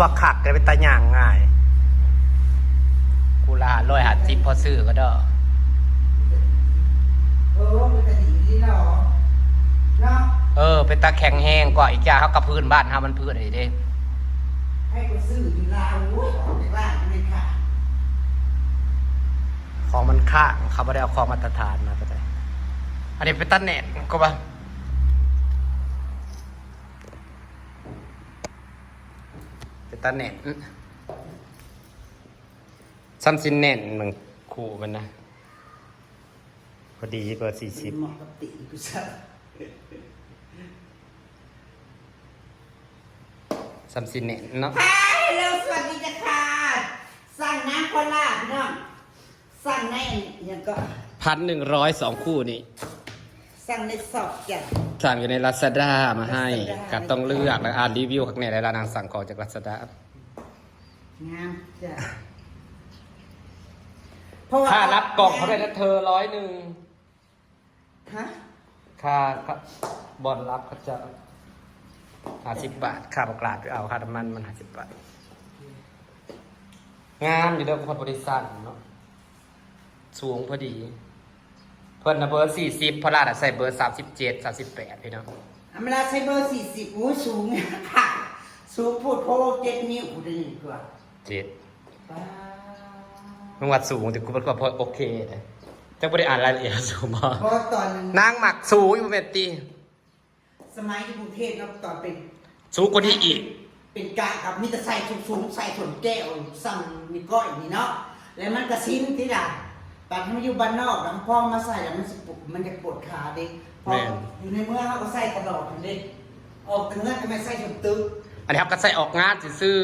ว่าขักกันเป็นตาหย่างง่าย กูลาร้อยหัดสิบพอซื้อก็ได้เออมันจะดีที่เนาะเนาะเออ เป็นตาแข็งแห้งกว่าอีกอย่างเขากับพื้นบ้านเขามันพื้นไอ้เด้ให้กูซื้ออยู่ลาวโอ้ยออกจากร้านไม่ค่ะของมันข้างเขาไม่ได้เอาของมาตรฐานมาก็ได้อันนี้เป็นตาแหนนก็ว่าเป็น ตาแหนนซัมซินแหนนมันคู่มันนะพอดีกว่าสี่สิบเหมาะกับติกูซะซัมซินแหนนเนาะฮัลโหลสวัสดีจ้ะค่ะ สั่งน้ำโคลาพี่น้องสั่งในยังก็พันหนึ่งร้อยสองคู่นี่ สั่งในสอบจ้ะ สั่งอยู่ในลาซาด้ามาให้ Lazada ก็ต้องเลือกแล้วอ่านรีวิวข้างในแล้วนางสั่งของจากลาซาด้างามจ้ะเพราะว่าค่ารับกล่องเขาได้นะเธอร้อยหนึ่งฮะค่าค่าบอลรับเขาจะห้าสิบบาทค่าประกาศไปเอาค่าน้ำมันมันห้าสิบบาท งามอยู่เด้อคนบริษัทเนาะสูงพอดี เพิ่นนะเบอร์สี่สิบพอลาดอะใส่เบอร์สามสิบเจ็ดสามสิบแปดพี่น้องอเมราไซเบอร์สี่สิบอู้สูงค่ะ สูงพูดโพเจ็ดนิ้วกูได้ดีกว่าเจ็ดป้ามึงวัดสูงแต่กูเป็นคนพอโอเคเลยจะไม่ได้อ่านรายละเอียดสูงมากเพราะตอนนั้นนางหมักสูงอยู่เมตตีสมัยที่กรุงเทพเนาะตอนเป็น สูงกว่านี้อีก เป็นกะกับมิตรใส่สูงๆใส่ส่วนแก้วสั่งมีก้อยนี่เนาะแล้วมันกระซินที่ละ แต่ถ้ามาอยู่บ้านนอกแล้วพ่อมาใส่แล้วมันสิปวดมันจะปวดขาเด็กพออยู่ในเมื่อเขาก็ใส่ตลอดเด็กออกถึงนั้นก็ไม่ใส่ถุงตึกอันนี้ครับก็ใส่ออกงานซื่อ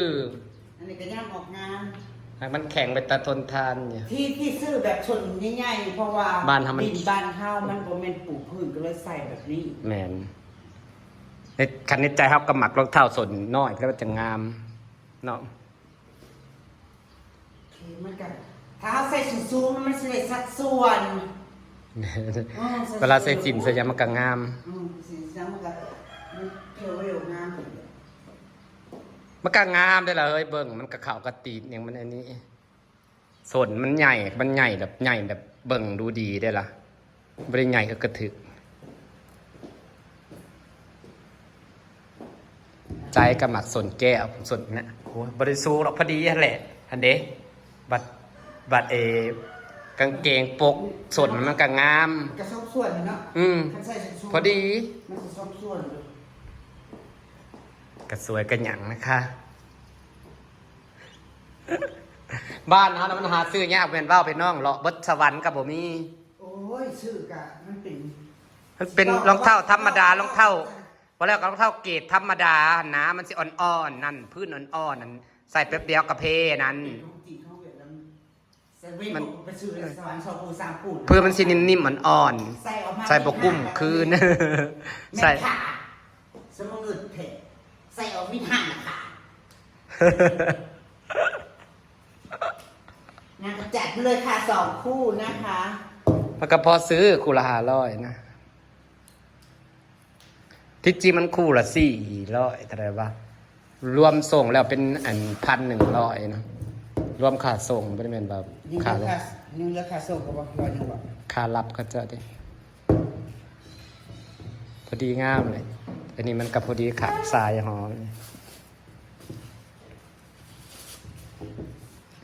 อันนี้ก็ย่างออกงาน ๆให้มันแข็งไปตาทนทานเนี่ย ที่ที่ซื้อแบบชนง่ายๆเพราะว่าบ้านทำมัน ดินบ้านเฮามันบ่แม่นปลูกพืชก็เลยใส่แบบนี้ แมนในคันในใจครับก็หมักรองเท้าส่วนน้อยก็จะงามเนาะโอเคมันก็ ถ้าเฮาใส่สูงๆมันสิได้สัดส่วนอืมเวลาใส่สินใส่หยังมันก็งาม อืมสิจังมันก็มันเกี่ยวเร็วงามมันก็งามได้ละเฮ้ยเบิ่งมันก็เข่ากระตีนอย่างมันอันนี้ส่วนมันใหญ่มันใหญ่แบบใหญ่แบบเบิ่งดูดีได้ละบริใหญ่ก็กระถึก ใจกับหมักส่วนแก้วส่วนนะโอ้ยบริสูหรอกพอดีนั่นแหละอันเด้บัด บัดเอกางเกงปกส่วนมันก็งาม กระซบส่วนเนาะอืมคันใส่สูงๆพอดี มันกระซบส่วนเลยก็สวยกันหยังนะคะ บ้านเขานะมันหาซื้อยากเป็นเบ้าเป็นน้องเลาะเบิดสวรรค์กับผมมีโอ้ยชื่อกะมันเป็นมันเป็นรองเท้าธรรมดารองเท้าพอแล้วก็รองเท้าเกรดธรรมดานะมันสิอ่อนๆนั่นพื้นอ่อนๆนั่นใส่แป๊บเดียวกระเพนั้นของจีนเขาแบบนั้นเซเว่น มันไปซื้อในสวรรค์สองปูสามปูเพื่อมันสินิ่มๆอ่อนใส่ออกมาๆใส่บกุ้มคืนใส่ใส่ขาสมองอึดเผ็ดใส่ออกมิห่างนะค่ะนางก็จัดมาเลยค่ะสองคู่นะคะมันก็พอซื้อคู่ละห้าร้อยนะ ที่จริงมันคู่ละสี่ร้อยเท่าไหร่วะรวมส่งแล้วเป็นอันพันหนึ่งร้อยนะ รวมค่าส่งไม่ได้เป็นแบบยังค่าราคายังราคาส่งกับว่าร้อยหนึ่งบาทค่ารับก็จะดิพอดีงามเลย อันนี้มันกับพอดีขาสายหอม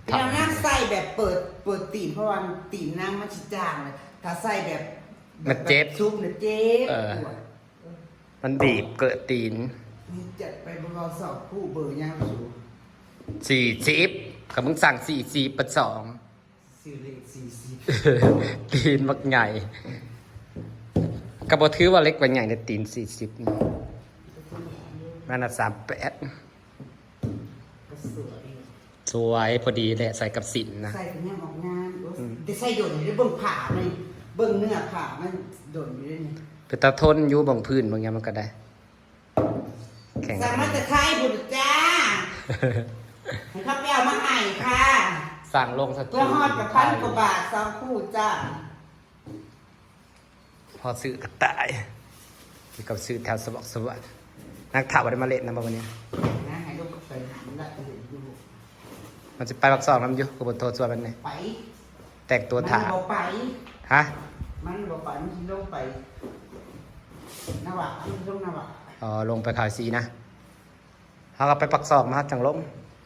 พี่น้องนั่งใส่แบบเปิดเปิดตีนเพราะว่าตีนนั่งมันชิจางเลยถ้าใส่แบบมันเจ็บชุบเนี่ยเจ็บเออ ปวดมันบีบเกิดตีน นี่จัดไปบนเราสอบคู่เบอร์ยาวสูงสี่สิบ กับมึงสั่งสี่สี่ประสองสี่เลขสี่สิบตีนมักใหญ่กระบอกถือว่าเล็กกว่าใหญ่ในตีนสี่สิบมันสามแปดก็สวยสวยพอดีแหละใส่กับสินนะ ใส่เป็นยังออกงานโอ้ยแต่ใส่โดนอยู่ได้เบิ่งผ่าเลยเบิ่งเนื้อผ่ามันโดนอยู่ได้นี่เป็นตาทนอยู่บางพื้นบางอย่างมันก็ได้แข่งสั่งมาแต่ไทยบุตรจ้าให้เขาไปเอามาให้ค่ะ สั่งลงสตัวฮอดกับพันกว่าบาทสองคู่จ้าพอซื้อกระต่ายที่กับซื้อแถวสวอกสวัสดนักข่าวได้มาเล่นนะบ่วันนี้นะให้ลูกไปละเอียดอยู่มันจะไปปักซองน้ำอยู่กูบนโทษส่วนมันนี่ไปแตกตัวถามันบ่ไปฮะมันบ่ไปมันสิลงไปนาวะมันสิลงนาวะอ๋อลงไปขายซีนะเขาก็ไปปักซองมาจังล้ม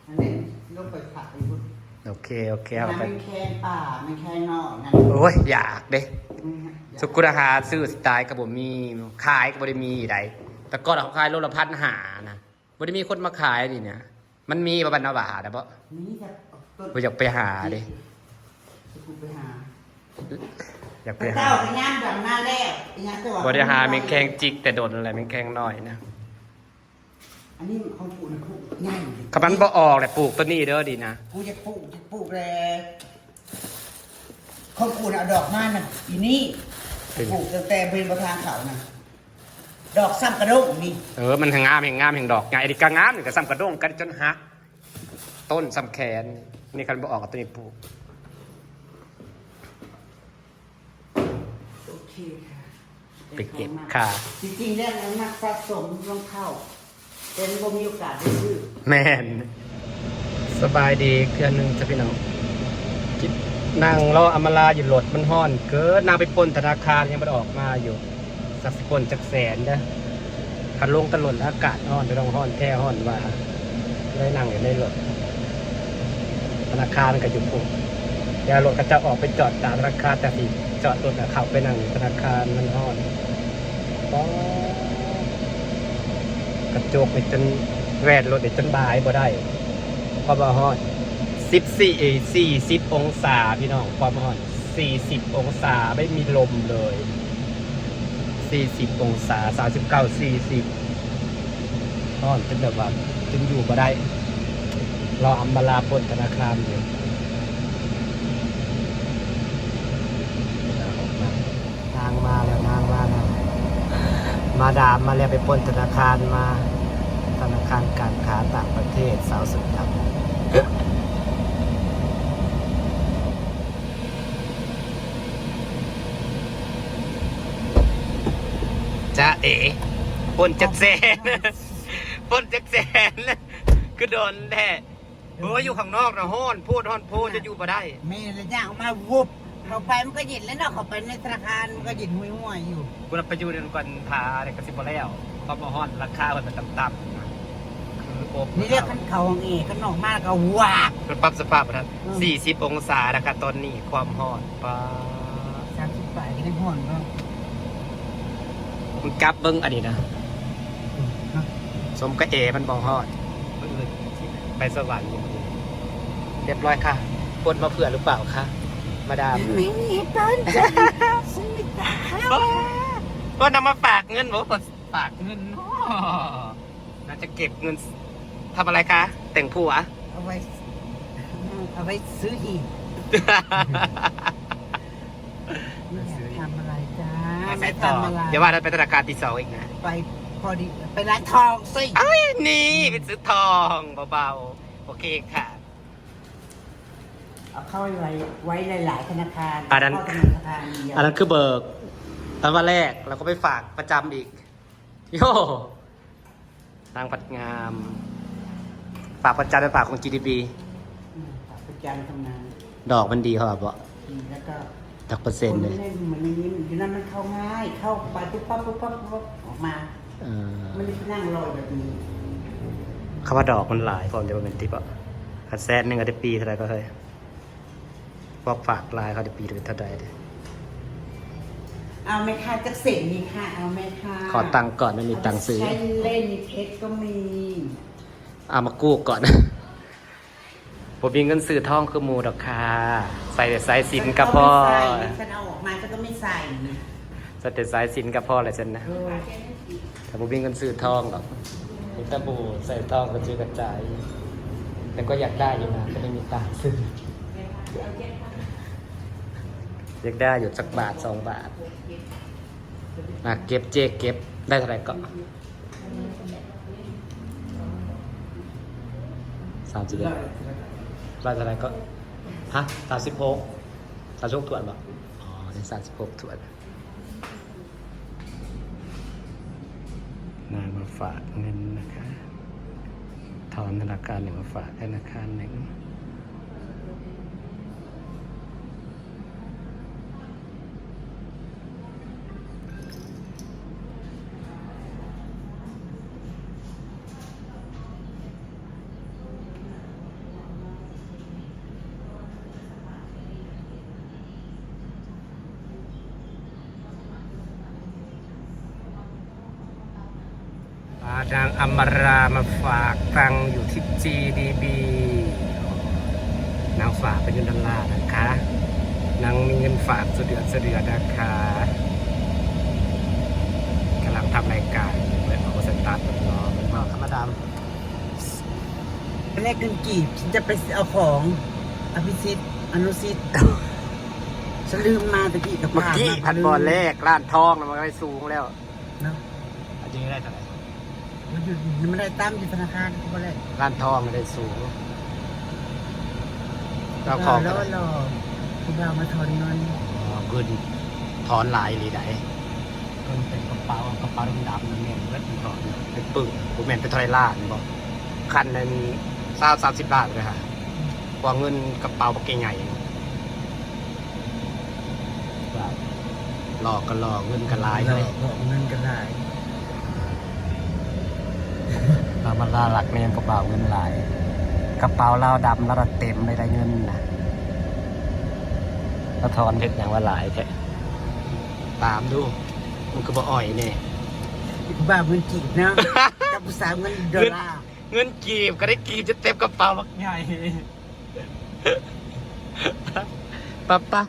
อันนี้ลงไปผักอยู่ โอเค โอเคมัเอานไปแค่ป่ามันแค่นอกนั่นโอ้ย อยากเด้อืมฮะสุกุลอาหารซื้อสไตล์กับผมมีขายก็บ่ได้มีใดแต่ก็เขาขายโลละพันหานะบ่ได้มีคนมาขายดิเนี่ย มันมีประมาณนาบาทนะเพราะนี่จะต้นบ่อยากไปหาดิจะกูไปหาอยากไปไปหาเต้าไปย่างดำหน้าแรกไปย่างตัวบ่ได้หาแมงแคงจิกแต่โดนอะไรแมงแคงน้อยนะ อันนี้ของกูนะกูง่ายคำนั้นบ่ออกแหละปลูกต้นนี้เด้อดีนะกูจะปลูกจะปลูกเลยของกูน่ะเอาดอกมาน่ะอีนี่ปลูกตั้งแต่เป็นประธานเขาน่ะดอกซ้ำกระด้งนี่เออมันแห่งงามแห่งงามแห่งดอกไงไอ้ดิกางามนี่ก็ซ้ำกระด้งกันจนหักต้นซ้ำแขนนี่คันบ่ออกกับต้นนี้ปลูกโอเคค่ะไปเก็บค่ะจริงๆแล้วนักสะสมรองเท้า แต่ไม่มีโอกาสได้ซื้อแม่นสบายดีเคลื่อนหนึงจะพี่น้องคิดนั่งรออำมาลาอยู่รถมันห้อน เกิดนางไปปล้นธนาคารยังไม่ได้ออกมาอยู่ สักสิปล้นจักแสนเด้อคันลงตลดอากาศห้อนไปต้องห้อนแท้ห้อนว่าเลยนั่งอยู่ในรถธนาคารก็อยู่ปุ๊บเดี๋ยวรถก็จะออกไปจอดตามธนาคารแต่สิจอดรถอะเข้าไปนั่งอยู่ธนาคารมันห้อนป๊อกก ระจกไปจนแวดรถไปจนบายบ่ได้เพราะว่าห้อนสิบสี่สี่สิบองศาพี่น้องความห้อนสี่สิบองศาไม่มีลมเลยสี่สิบองศาสามสิบเก้าสี่สิบร้อนจนแบบว่าจนอยู่มาได้รออัมบาลาปนธนาคารอยู่นางมาแล้วนางมาแล้ว มาดามมาแล้วไปปล้นธนาคารมาธนาคารการค้าต่างประเทศสาวสุดดำจ้าเอ๋ปนจักแสนปนจักแสนก็โดนแท้โอ้ยอยู่ข้างนอกนะฮ้อนพูดฮ้อนพูดจะอยู่มาได้ แม่เลยย่างออกมาวุบ เข้าไปมันก็เย็นแล้วเนาะเข้าไปในธนาคารมันก็เย็นห่วยๆอยู่กูรับไปอยู่เดือนก่อนพาอะไรก็สิบแล้วก็มาฮ้อนราคามันต่ำๆนะคือโอบนี่เรียกขันเขาของเอกขันออกมาแล้วก็วากมันปรับสภาพนะอืม สี่สิบองศานะคะตอนนี้ความฮ้อนป้าสามสิบแปดยังห่อนเนาะมันกลับเบิ้งอันนี้นะ สมกับเอมันบองฮอดเบิ่งเลยไปสวรรค์อยู่เรียบร้อยค่ะปนมาเผื่อหรือเปล่าคะ มาดาม ไม่มีต้นจ้ะฉันไม่ตาก็นำมาฝากเงินบอกว่าฝากเงินเนาะน่าจะเก็บเงินทำอะไรคะ แต่งผัว เอาไว้ เอาไว้ซื้อหีบไม่อยากทำอะไรจ้ามาไม่ใส่ต่อทำอะไรอย่าว่าเราไปธนาคารที่สองอีกนะ ไปพอดีไปร้านทองสิ เอ้ยนี่ไปซื้อทองเบาๆ โอเคค่ะ เอาเข้าไว้ไว้หลายๆธนาคารอันนั้น เข้าธนาคารเดียวอันนั้นคือเบิกตอนวันแรกเราก็ไปฝากประจำอีก โย่นางปัดงาม ฝากประจำเป็นฝากของ GDP อืมฝากประจำทำงานดอกมันดีเขาบอกอืมแล้วก็ดอกเปอร์เซ็นต์เลยคเหมือนในนี้อยู่นั้นมันเข้าง่าย เข้าไปปุ๊บปั๊บปุ๊บปั๊บปุ๊บปั๊บออกมาเออไม่ได้นั่งรอแบบนี้คำว่าดอกมันหลายพร้อมจะเป็นติปอะคันแซนหนึ่งก็ได้ปีเท่าไหรก็เฮ้ยพ วกฝากลายเขาได้ปีหรือเท่าใดเด้อเอาไหมคะจักเสร็จนี่ค่ะ เอาไหมคะขอตังค์ก่อนไม่มีตังค์ซื้อ ใช้เล่นเพชรก็มีเอามากู้ก่อน ผมมีเงินซื้อทองคือหมูดอกค่ะ ใส่แต่สายสินกับพ่อ ฉันก็ไม่ใส่ฉันเอาออกมาฉันก็ไม่ใส่ใส่แต่สายสินกับพ่อเลยฉันนะ เออแต่ผมมีเงินซื้อทองหรอกมีตะบูใส่ทองกระจุยกระจาย แต่ก็อยากได้อยู่นะก็ไม่มีตังค์ซื้ออ ยกได้อยู่สักบาทสองบาทมาเก็บเจ๊เก็บได้เท่าไหร่ก็สามสิบเอ็ดได้เท่าไหร่ก็ฮะสามสิบหกสามสิบหกถวนบ่อ๋อได้สามสิบหกถวนนามาฝากเงินนะคะทถอนธนาคารหนึ่งมาฝากธนาคารหนึ่ง ปาดังอมรามาฝากตังค์อยู่ที่ GDB นางฝากเป็นเงินดอลลาร์นะคะ นางมีเงินฝากเสเดือดเสเดือดนะคะกำลังทำรายการเลยเอาสตาร์ทรอเป็นบอกธรรมดามแรกเงินกีบฉันจะไปเอาของอภิสิทธิ์อนุสิทธิ์ฉันลืมมาตะกี้กับเมื่อกี้าพันบอลแรกล้านทองแล้วมันก็ไปสูงแล้วเนาะ อันนี้ได้เท่าไหร่ มันอยู่มันไม่ได้ตั้มอยู่ธนาคารก็เลยล้านทองไม่ได้สูงก็ของแล้ก็วได้รอคุณเรามาถอนเงินอ๋อเงินถอนหลายหรือไหนเงินเป็นกระเป๋ากระเป๋าดำๆนั่นเองเงินถอนเป็นปึ้งผมแม่นเป็นเทอยล้านบอกคันหนึ่งสามสามสิบบาทเลยค่ะกว่าเงินกระเป๋าปกใหญ่แบบหลอกก็หลอกเงินก็หลายเลยหอกเงินกันหลาย เรามาลาหลักแม่นกระเป๋าเงินหลาย กระเป๋าเราดำแล้วเราเต็มเลยได้เงินนะเราทอนเห็ดอย่างว่าหลายแท้ตามดู มันก็บ่อ่อยเนี่ยบ้าเงินกีบเนาะกับผู้สาวเงินดอลลาร์เงินกีบก็ได้กีบจะเต็มกระเป๋าบักใหญ่ปะปะ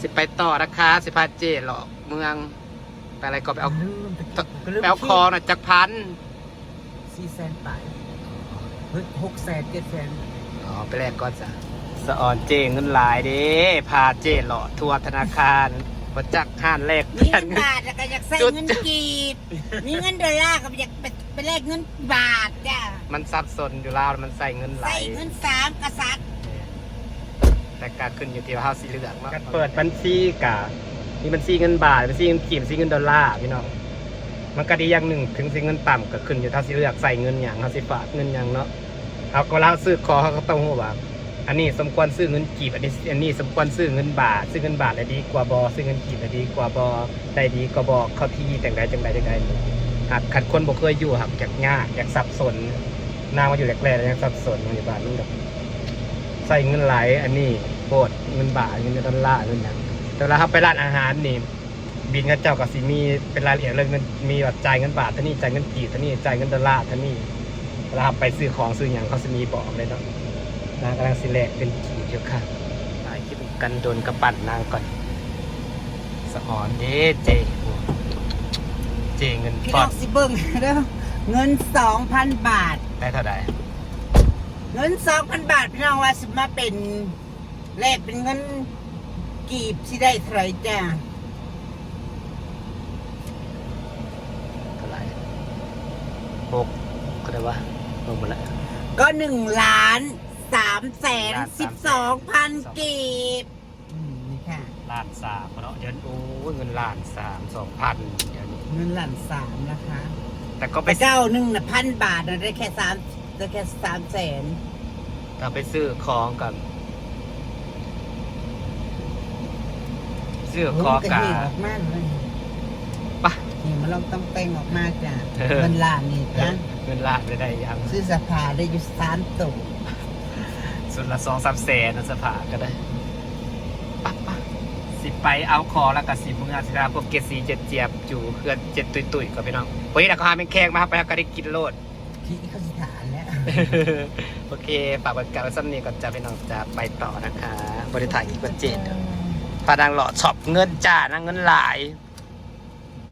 สิไปต่อนะคะ สิพาเจหรอกเมือง ไปอะไรก็ไปเอาลืมตะกี้ก็ลืมไปเอาคองน่ะจักพัน สี่แสนไปเฮ้ยหกแสนเจ็ดแสนอ๋อไปแลกก่อนจ้ะสะออนเจเงินหลายเด้พาเจหล่อทัวร์ธนาคารมาจักห้านแลกมีเปลี่ยเงินนบาทแล้วก็อยากใส่เงินกีบมีเงินดอลลาร์ก็อยากไปไปแลกเงินบาทจ้ะมันสับสนอยู่แล้วมันใส่เงินหลาใส่ยเงินสามกษัตริย์แต่การขึ้นอยู่ที่ว่าเฮาสิเลือกว่าเปิดบัญชีกะมีบัญชีเงินบาทบัญชีเงินกีบบัญชีเงินดอลลาร์พี่น้อง มันก็ดีอย่างหนึ่งถึงสิเงินต่ำก็ขึ้นอยู่ถ้าสิเลือกใส่เงินอย่างเฮาสิฝากเงินอย่างเนาะเอาก็ล้วซื้อคอเขาก็ต้องรู้ว่าอันนี้สมควรซื้อเงินกีบอันนี้อันนี้สมควรซื้อเงินบาท ซื้อเงินบาทได้ดีกว่าบอซื้อเงินกีบได้ดีกว่าบอได้ดีกว่าบอเข้าที่จังใดจังใดจังใดหากขัดคนบ่เคยอยู่หักอยากยากอยากสับสนนางมาอยู่แรกๆแล้วยังสับสนอยู่บ้านมันแบบใส่เงินไหลอันนี้โคตรเงินบาทเงินดอลลาร์เงินหยังแต่เวลาเขาไปร้านอาหารนี่ บินกับเจ้ากับสิมีเป็นรายละเอียดเลยเงินมีแบบจ่ายเงินบาทท่านี้จ่ายเงินกีบท่านี้จ่ายเงินดอลลาร์ท่านี้เวลาไปซื้อของซื้ออย่างเขาจะมีบอกเลยเนาะนางกำลังสิแลกเป็นขีดอยู่ค่ะถ่ายคลิปกันโดนกระปั่นนางก่อนสะออนเด้เจเจเงินพี่ฟน้อองดสิเบิ้งเด้อเงินสองพันบาท ได้เท่าไหร่เงินสองพันบาท พี่น้องว่าสิมาเป็นแลกเป็นเงินกีบที่ได้เท่าไหรจ้ะ เท่าไหร่หกก็ได้วะลงหมดแล้ว ก็ หนึ่งล้านสามแสนล้านสิบสสาอมงแสนพันกีบอืมนี่ค่ะ ล้านสามเนาะเดี๋ยวโอ้ยเงินล้านสามสองพันเดี๋ยวนี้เงินล้านสามนะคะ แต่ก็ไปไปเจ้าหนึ่งนะพันบาทนะได้แค่สามได้แค่สามแสนเราไปซื้อของกันซื้อของโอ้ยกัก็นเห็นออกมาเลยปะ นี่มันเราต้องแต่งออกมาจ้ะเออเงินล้านนี่จ้ะเงินล้านได้ได้ยังซื้อสภาได้อยู่สามตัวสุดละสองสามแสนนะสภาก็ได้ปะปะสิไปเอาคอแล้วก็สิมึงอาสิดาพวกเกดสีเจ็ดเจียบจู่เพื่อนเจ็ดตุยตุยๆก็พี่น้องเฮ้ยราคาเป็นแขกมาครับไปแล้วก็ได้กินโลดที่เขาสิถานแล้ว โอเคฝากบริการไว้ซ้ำนี้ก่อนจะพี่น้องจะไปต่อนะคะบริถ่ายอีกวันเจ็ดพาดังหลอดช็อปเงินจ้านะเงินหลายเ